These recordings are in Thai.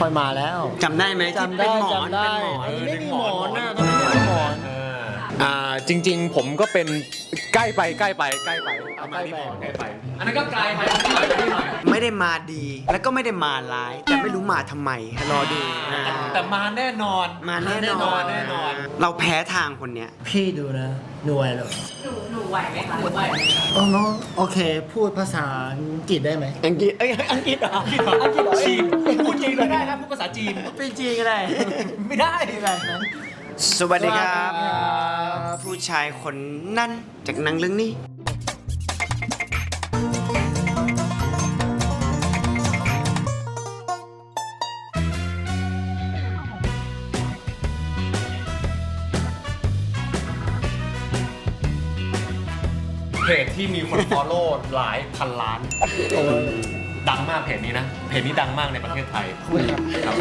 คอยมาแล้ว จำได้ไหมที่จำได้เป็นหมอนจำได้เป็นหมอนอันนี้ไม่มีหมอนนะเอตอนนี้ไม่มีหมอน อ่าจริง ๆ ผมก็เป็นใกล้ไปใกล้ไปใกล้ไปประมาณนี้พอใกล้ไป อันนั้นก็ไกลไปนิดหน่อยนิดหน่อย ไม่ได้มาดีแล้วก็ไม่ได้มาร้าย แต่ไม่รู้มาทำไมรอดูอ่าแต่มาแน่นอน มาแน่นอนแน่นอน เราแพ้ทางคนเนี้ย พี่ดูนะหน่วยเลยหนูหนูไหวไหมคะหนูไหวไหมโอ้โนโอเค พูดภาษาอังกฤษได้ไหมอังกฤษเอ้ยอังกฤษเหรออังกฤษเหรออังกฤษเหรอจีนพูดจีนไม่ได้นะพูดภาษาจีน เป็นจีนก็ได้ ไม่ได้แบบนั้นสวั สดีครับสวัสดีครับ ผู้ชายคนนั้นจากหนังเรื่องนี้ เพจที่มีคน follow หลายพันล้านโอ้ย ดังมากเพจนี้นะ เพจนี้ดังมากในประเทศไทยครับ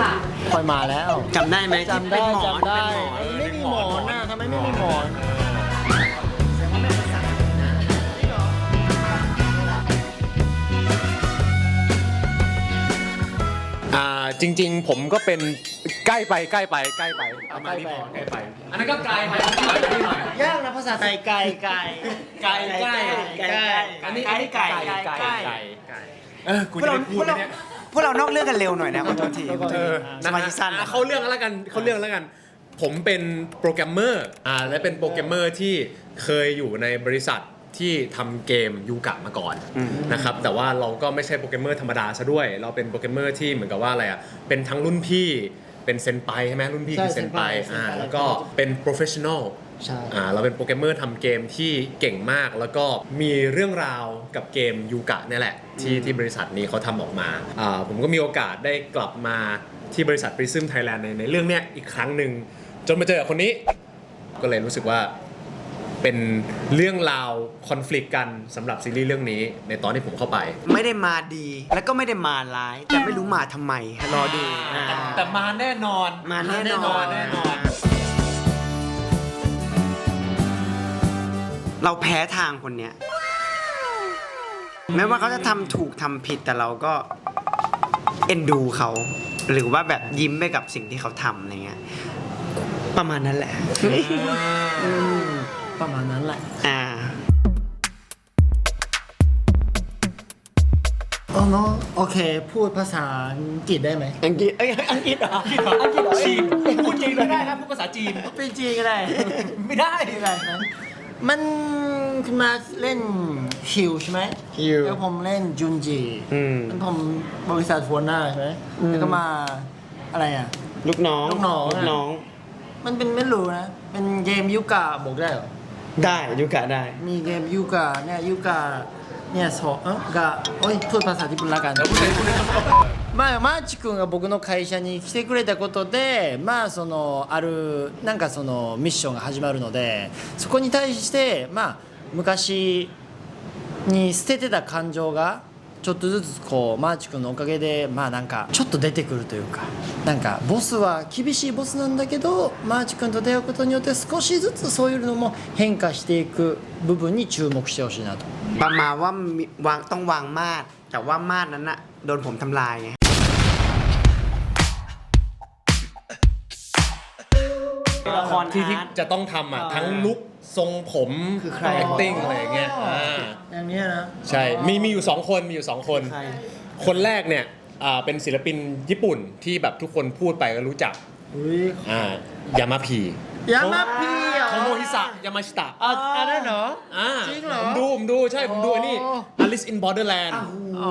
ค่ะคอยมาแล้วจำได้ไหมที่จำได้เป็นหมอนจำได้เป็นหมอนอันนี้ไม่มีหมอนนะทำไมไม่มีหมอน จริง ๆ ผมก็เป็นใกล้ไปใกล้ไปใกล้ไปประมาณนี้พอใกล้ไป อันนั้นก็ไกลไปนิดหน่อยนิดหน่อย ยากนะภาษาไทยไกลไกลไก่ไก่ไก่ไก่อันนี้ไก่ไก่ไก่ไก่ไก่ไก่ไก่เออกูพวกจะเราได้พูพดวกเราเนี่ย พวกเรานอกเรื่องกันเร็วหน่อยนะขอโทษทีขอโทษเอทีอสมาธิสั้น อะเขาเรื่องแล้วกันเขาเรื่องแล้วกัน ผมเป็นโปรแกรมเมอร์อ่าและเป็นโปรแกรมเมอร์ที่เคยอยู่ในบริษัท ที่ทำเกมยูกะมาก่อนนะครับแต่ว่าเราก็ไม่ใช่โปรแกรมเมอร์ธรรมดาซะด้วย เราเป็นโปรแกรมเมอร์ที่เหมือนกับว่าอะไรอะเป็นทั้งรุ่นพี่เป็นเซนไปใช่ไหมรุ่นพี่ใช่คือเซนไปเซนไพอ่าเซนไพแล้วก็เป็นโปรเฟชชั่นอล ใช่ อ่าเราเป็นโปรแกรมเมอร์ทำเกมที่เก่งมาก แล้วก็มีเรื่องราวกับเกมยูกะเนี่ยแหละ ที่ที่บริษัทนี้เขาทำออกมาอ่าผมก็มีโอกาสได้กลับมาที่บริษัท Prism Thailand ในในเรื่องเนี้ยอีกครั้งหนึ่งจนมาเจอกับคนนี้ ก็เลยรู้สึกว่า เป็นเรื่องราวคอน FLICT กันสำหรับซีรีส์เรื่องนี้ในตอนที่ผมเข้าไป ไม่ได้มาดีแล้วก็ไม่ได้มาร้าย แต่ไม่รู้มาทำไมรอดูอ่า แต่มาแน่นอน มาแน่นอนแน่นอน เราแพ้ทางคนเนี้ยแม้ว่าเขาจะทำถูกทำผิดแต่เราก็เอ็นดูเขา หรือว่าแบบยิ้มไปกับสิ่งที่เขาทำอะไรเงี้ยประมาณนั้นแหละ อืม ประมาณนั้นแหละ อ่า โอ้โนโอเค พูดภาษาอังกฤษได้ไหมอังกฤษเอ้ยอังกฤษเหรออังกฤษเหรออังกฤษเหรอจีนพูดจีนไม่ได้นะพูดภาษาจีน เป็นจีนก็ได้ ไม่ได้แบบนั้นมันคุณมาเล่นฮิวใช่ไหมฮิว แล้วผมเล่นจุนจีอืม แล้วผมบริษัทฟัวหน้าใช่ไหมอืม แล้วก็มาอะไรอะ ลูกน้องลูกน้อง ลูกน้อง มันเป็นไม่รู้นะ เป็นเกมยูกาบอกได้เหรอ ได้ยูกะได้ มีเกมยูกาเนี่ยยูกาเนี่ยสองเอ้ากะโอ้ยพูดภาษาญี่ปุ่นละกันまあ、マーチ君が僕の会社に来てくれたことでまあそのあるなんかそのミッションが始まるのでそこに対してまあ昔に捨ててた感情が ちょっとずつこうマーチ君のおかげでまあなんかちょっと出てくるというかなんかボスは厳しいボスなんだけどマーチ君と出会うことによって少しずつそういうのも変化していく部分に注目してほしいなと ประมาณว่ามีวางต้องวางมาด แต่ว่ามาดนั้นน่ะโดนผมทำลายไง ละคร ที่ที่ อาร์ต จะต้องทำอ่ะ ทั้งลุก ทรงผมคือใคร acting อะไรอย่างเงี้ยอ่าอย่างเนี้ยนะ ใช่มีมีอยู่สองคนมีอยู่สองคน ใคร คนแรกเนี่ยอ่าเป็นศิลปินญี่ปุ่นที่แบบทุกคนพูดไปก็รู้จักอุ้ยอ่ายามาพียามาพีเหรอ โทโมฮิสะยามาชิตะ อะอันนั้นเหรอ อ่าจริงเหรอ ผมดู ผมดู ใช่ ผมดูอันนี้อ๋อ Alice in Borderland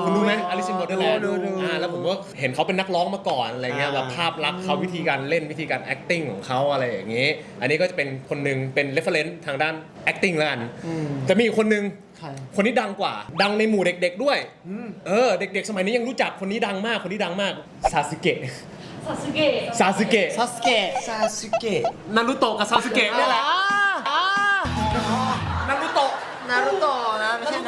คุณดูไหม Alice in Borderland ดูดูดูอ่าแล้วผมก็เห็นเขาเป็นนักร้องมาก่อนอะไรเงี้ยอ่า แบบภาพลักษณ์เขาวิธีการเล่นวิธีการ acting ของเขาอะไรอย่างงี้ อันนี้ก็จะเป็นคนหนึงเป็น reference ทางด้าน acting แล้วกันอืมจะมีอีกคนหนึงใครคนนี้ดังกว่า ดังในหมู่เด็ก ๆ ด้วยเออ เด็ก ๆ สมัยนี้ยังรู้จักคนนี้ดังมากคนนี้ดังมากซาสึเกะซาสึเกะซาสึเกะซาสเกะซาสึเกะนารุโตะกับซาสึเกะเนี่ยแหละอ่านารุโตะนารุโตะ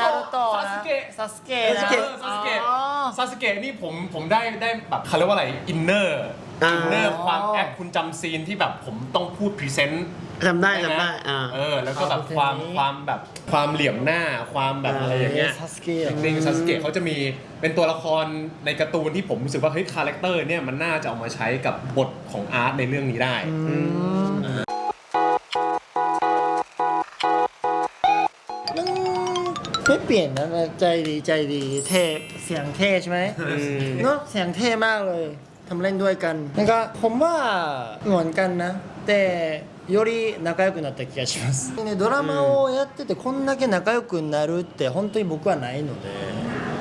นะไม่ใช่นารุโตะนะซาสเกะ ซาสเกะนะซาสึเกะซาสึเกะอ๋อ ซาสึเกะนี่ผมผมได้ได้แบบเขาเรียกว่าอะไรอินเนอร์อ่า อินเนอร์ความแอคคุณจำซีนที่แบบผมต้องพูดพรีเซนต์จำได้จำได้อ่า เออแล้วก็แบบเอาความเพลงนี้ความแบบความเหลี่ยมหน้าความแบบอะไรอย่างเงี้ยซาสเกะ จริงๆซาสเกะเขาจะมีเป็นตัวละครในการ์ตูนที่ผมรู้สึกว่าเฮ้ยคาแรคเตอร์เนี่ยมันน่าจะเอามาใช้กับบทของอาร์ตในเรื่องนี้ได้มัน ไม่เปลี่ยนนะใจดีใจดีเท่เสียงเท่ใช่ไหมเนาะเสียงเท่มากเลยทำเล่นด้วยกันなんかผมว่าเหมือนกันนะ แต่より仲良くなった気がします、ね、ドラマをやっててこんだけ仲良くなるって本当に僕はないので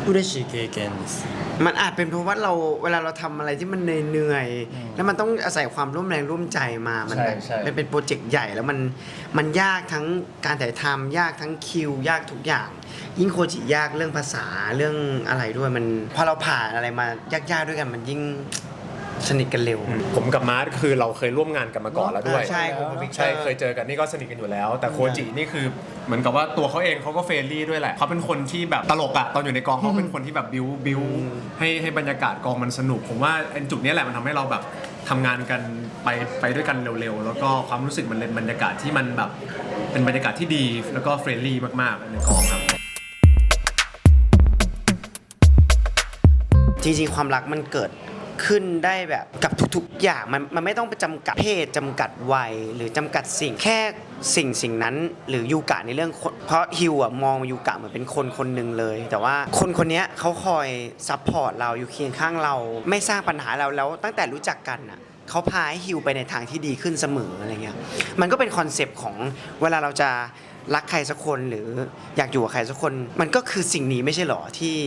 嬉しい経験です มันอาจเป็นเพราะว่าเราเวลาเราทำอะไรที่มันเหนื่อยๆแล้วมันต้องอาศัยความร่วมแรงร่วมใจมามันใช่แบบใช่ มันเป็นโปรเจกต์ใหญ่แล้วมันมันยากทั้งการถ่ายทำยากทั้งคิวยากทุกอย่าง ยิ่งโคจิยากเรื่องภาษาเรื่องอะไรด้วยมันพอเราผ่านอะไรมายากๆด้วยกันมันยิ่ง สนิทกันเร็ว ผมกับมาร์ทคือเราเคยร่วมงานกันมาก่อนแล้วด้วย ใช่ผมกับวิกเตอร์ใช่เคยเจอกันนี่ก็สนิทกันอยู่แล้ว แต่โคจินี่คือเหมือนกับว่าตัวเขาเองเขาก็เฟรนลี่ด้วยแหละเขาเป็นคนที่แบบตลกอะตอนอยู่ในกองเขาเป็นคนที่แบบบิวบิวให้ให้บรรยากาศกองมันสนุก ผมว่าไอ้จุดเนี้ยแหละมันทำให้เราแบบทำงานกันไปไปด้วยกันเร็วๆ แล้วก็ความรู้สึกมันเป็นบรรยากาศที่มันแบบเป็นบรรยากาศที่ดีแล้วก็เฟรนลี่มากๆในกองครับจริงๆความรักมันเกิด ขึ้นได้แบบกับทุกๆอย่างมันมันไม่ต้องไปจำกัดเพศจำกัดวัยหรือจำกัดสิ่งแค่สิ่งสิ่งนั้น หรือยูกะในเรื่องคนเพราะฮิวอะมองยูกะเหมือนเป็นคนคนหนึ่งเลย แต่ว่าคนคนเนี้ยเขาคอยซัพพอร์ตเราอยู่เคียงข้างเราไม่สร้างปัญหาเราแล้วตั้งแต่รู้จักกันอะ เขาพาให้ฮิวไปในทางที่ดีขึ้นเสมออะไรเงี้ยมันก็เป็นคอนเซปต์ของเวลาเราจะรักใครสักคนหรืออยากอยู่กับใครสักคน มันก็คือสิ่งนี้ไม่ใช่หรอที่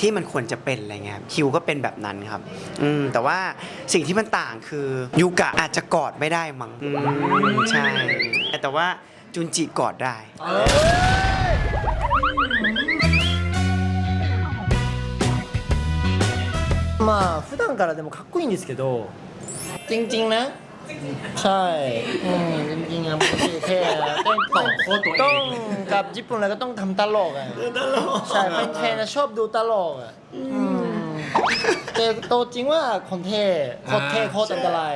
ที่มันควรจะเป็นอะไรเงี้ยฮิวก็เป็นแบบนั้นครับ อืมแต่ว่าสิ่งที่มันต่างคือยูกะอาจจะกอดไม่ได้มั้งอืมใช่ แต่ว่าจุนจิกอดได้ まあ普段からでもかっこいいんですけど จริง ๆ นะ ใช่อืมจริงๆอะปกติเท่อะต้องต่อโค้ดตัวเองต้องกับญี่ปุ่นแล้วก็ต้องทำตลกอะใช่เป็นเทรนนะชอบดูตลกอะอืมแต่ตัวจริงว่าคนเท่โคตรเท่โคตรอันตราย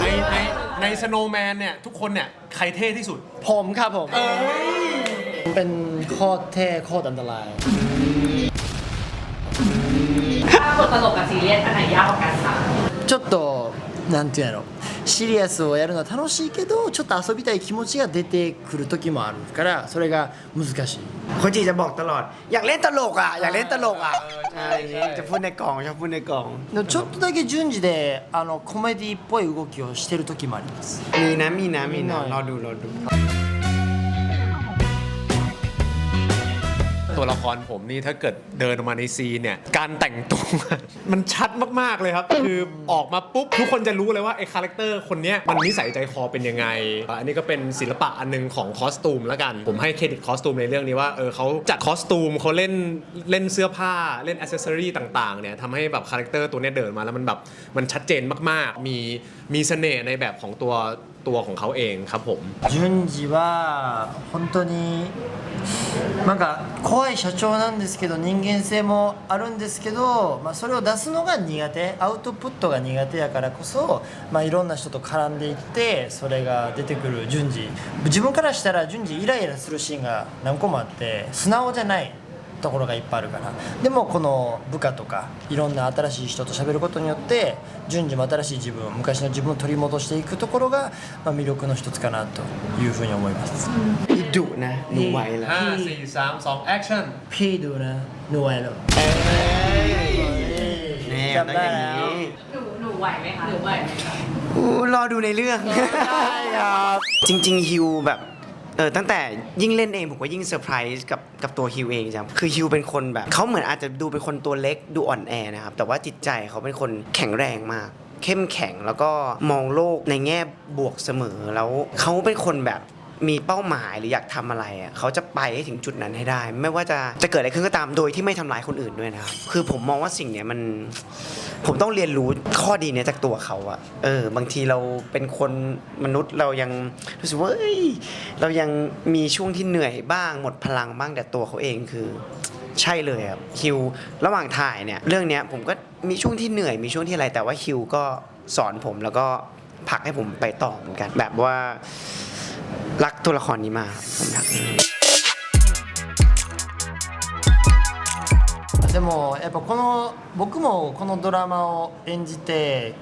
ในในในสโนว์แมนเนี่ย ทุกคนเนี่ย ใครเท่ที่สุด ผมครับผมผมเป็นโคตรเท่โคตรอันตราย ถ้าบทตลกกับซีเรียสอันไหนยากกว่ากันคะ ちょっとなんていうんやろシリアスをやるのは楽しいけどちょっと遊びたい気持ちが出てくる時もあるからそれが難しい โคจิจะบอกตลอด อยากเล่นตลกอ่ะ อยากเล่นตลกอ่ะใช่จะพูดในกล่องชอบพูดในกล่อง でもちょっとだけ順次であのコメディっぽい動きをしてる時もあります มีนะมีนะมีนะ มีหน่อย รอดูรอดู ตัวละครผมนี่ถ้าเกิดเดินออกมาในซีนเนี่ยการแต่งตัว มันชัดมากๆเลยครับ คือออกมาปุ๊บทุกคนจะรู้เลยว่าไอ้คาแรคเตอร์คนเนี้ยมันนิสัยใจคอเป็นยังไงอันนี้ก็เป็นศิลปะอันหนึงของคอสตูมแล้วกัน ผมให้เครดิตคอสตูมในเรื่องนี้ว่าเออเขาจัดคอสตูมเขาเล่นเล่นเสื้อผ้าเล่นอ c เซสซอรีต่างๆเนี่ยทำให้แบบคาแรคเตอร์ตัวเนี้ยเดินมาแล้วมันแบบมันชัดเจนมากๆ มีมีเสน่ห์ในแบบของตัว ตัวของเขาเองครับผม 順次は本当になんか怖い社長なんですけど人間性もあるんですけど、まあ、それを出すのが苦手アウトプットが苦手やからこそ、まあ、いろんな人と絡んでいってそれが出てくる順次自分からしたら順次イライラするシーンが何個もあって素直じゃない ところがいっぱいあるからでもこの部下とかいろんな新しい人と喋ることによって順次も新しい自分昔の自分を取り戻していくところが、まあ、魅力の一つかなというふうに思います พี่ดุนะหนูไหวแล้ว 5 4 3 2 แอคชั่น พี่ดูนะหนูไหวแล้ว นี่ จำได้แล้ว หนูหนูไหวไหมคะหนูไหวไหมคะ อู้รอดูในเรื่อง ได้ครับ จริง ๆ ฮิวแบบ 」 เออตั้งแต่ยิ่งเล่นเองผมก็ยิ่งเซอร์ไพรส์กับกับตัวฮิวเองจ้ะคือฮิวเป็นคนแบบเขาเหมือนอาจจะดูเป็นคนตัวเล็กดูอ่อนแอนะครับแต่ว่าจิตใจเขาเป็นคนแข็งแรงมาก เข้มแข็งแล้วก็มองโลกในแง่บวกเสมอแล้วเขาเป็นคนแบบ มีเป้าหมายหรืออยากทำอะไรอะเขาจะไปให้ถึงจุดนั้นให้ได้ ไม่ว่าจะจะเกิดอะไรขึ้นก็ตามโดยที่ไม่ทำร้ายคนอื่นด้วยนะครับคือผมมองว่าสิ่งเนี้ยมัน ผมต้องเรียนรู้ข้อดีเนี้ยจากตัวเขาอะเออ บางทีเราเป็นคนมนุษย์เรายังรู้สึกว่าเอ้ยเรายังมีช่วงที่เหนื่อยบ้างหมดพลังบ้างแต่ตัวเขาเองคือใช่เลยครับคิวระหว่างถ่ายเนี่ยเรื่องเนี้ยผมก็มีช่วงที่เหนื่อยมีช่วงที่อะไรแต่ว่าคิวก็สอนผมแล้วก็ผลักให้ผมไปต่อเหมือนกัน แบบว่า รักตัวละครนี้มากครับผมรัก でもやっぱこの僕もこのドラマを演じて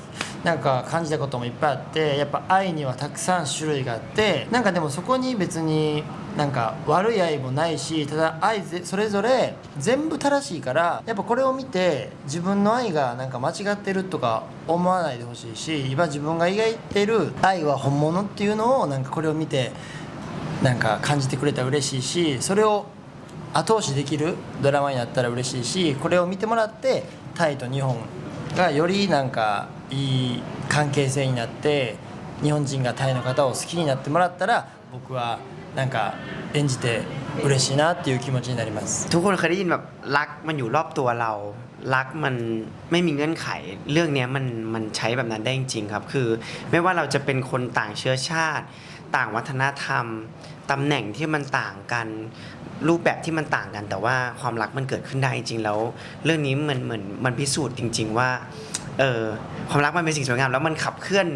なんか感じたこともいっぱいあってやっぱ愛にはたくさん種類があってなんかでもそこに別に なんか悪い愛もないしただ愛ぜそれぞれ全部正しいからやっぱこれを見て自分の愛がなんか間違ってるとか思わないでほしいし今自分が描いてる愛は本物っていうのをなんかこれを見てなんか感じてくれたら嬉しいしそれを後押しできるドラマになったら嬉しいしこれを見てもらってタイと日本がよりなんかいい関係性になって日本人がタイの方を好きになってもらったら僕はなんか演じて嬉しいなっていう気持ちになります ทุกคนเคยได้ยินแบบรักมันอยู่รอบตัวเรา รักมันไม่มีเงื่อนไข เรื่องเนี้ยมันมันใช้แบบนั้นได้จริงๆครับ คือ ไม่ว่าเราจะเป็นคนต่างเชื้อชาติ ต่างวัฒนธรรมตำแหน่งที่มันต่างกัน รูปแบบที่มันต่างกัน แต่ว่าความรักมันเกิดขึ้นได้จริงๆแล้ว เรื่องนี้มันเหมือนมันพิสูจน์จริง ๆ ว่าเออความรักมันเป็นสิ่งสวยงามแล้วมันขับเคลื่อน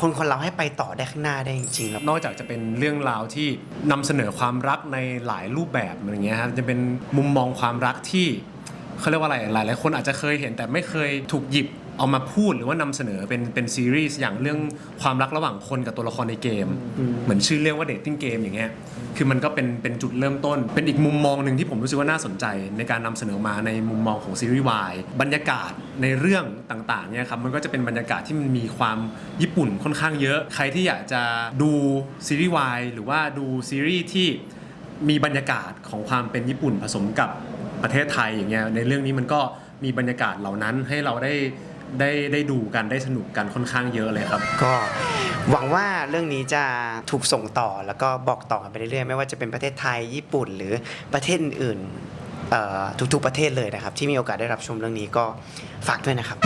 คนคนเราให้ไปต่อได้ข้างหน้าได้จริงๆครับนอกจากจะเป็นเรื่องราวที่นำเสนอความรักในหลายรูปแบบอะไรเงี้ยครับจะเป็นมุมมองความรักที่เขาเรียกว่าอะไรหลายหลายๆคนอาจจะเคยเห็นแต่ไม่เคยถูกหยิบ เอามาพูดหรือว่านำเสนอเป็นเป็นซีรีส์อย่างเรื่องความรักระหว่างคนกับตัวละครในเกม เหมือนชื่อเรื่องว่าเดทติ้งเกมอย่างเงี้ยคือมันก็เป็นเป็นจุดเริ่มต้น เป็นอีกมุมมองหนึ่งที่ผมรู้สึกว่าน่าสนใจ ในการนำเสนอมาในมุมมองของซีรีส์วายบรรยากาศในเรื่องต่างๆเนี่ยครับมันก็จะเป็นบรรยากาศที่มันมีความญี่ปุ่นค่อนข้างเยอะ ใครที่อยากจะดูซีรีส์วายหรือว่าดูซีรีส์ที่มีบรรยากาศของความเป็นญี่ปุ่นผสมกับประเทศไทยอย่างเงี้ยในเรื่องนี้มันก็มีบรรยากาศเหล่านั้นให้เราได้ ได้ได้ดูกันได้สนุกกันค่อนข้างเยอะเลยครับ ก็หวังว่าเรื่องนี้จะถูกส่งต่อแล้วก็บอกต่อกันไปเรื่อยๆ ไม่ว่าจะเป็นประเทศไทยญี่ปุ่น หรือประเทศอื่นๆทุกๆประเทศเลยนะครับ ที่มีโอกาสได้รับชมเรื่องนี้ก็ฝากด้วยนะครับ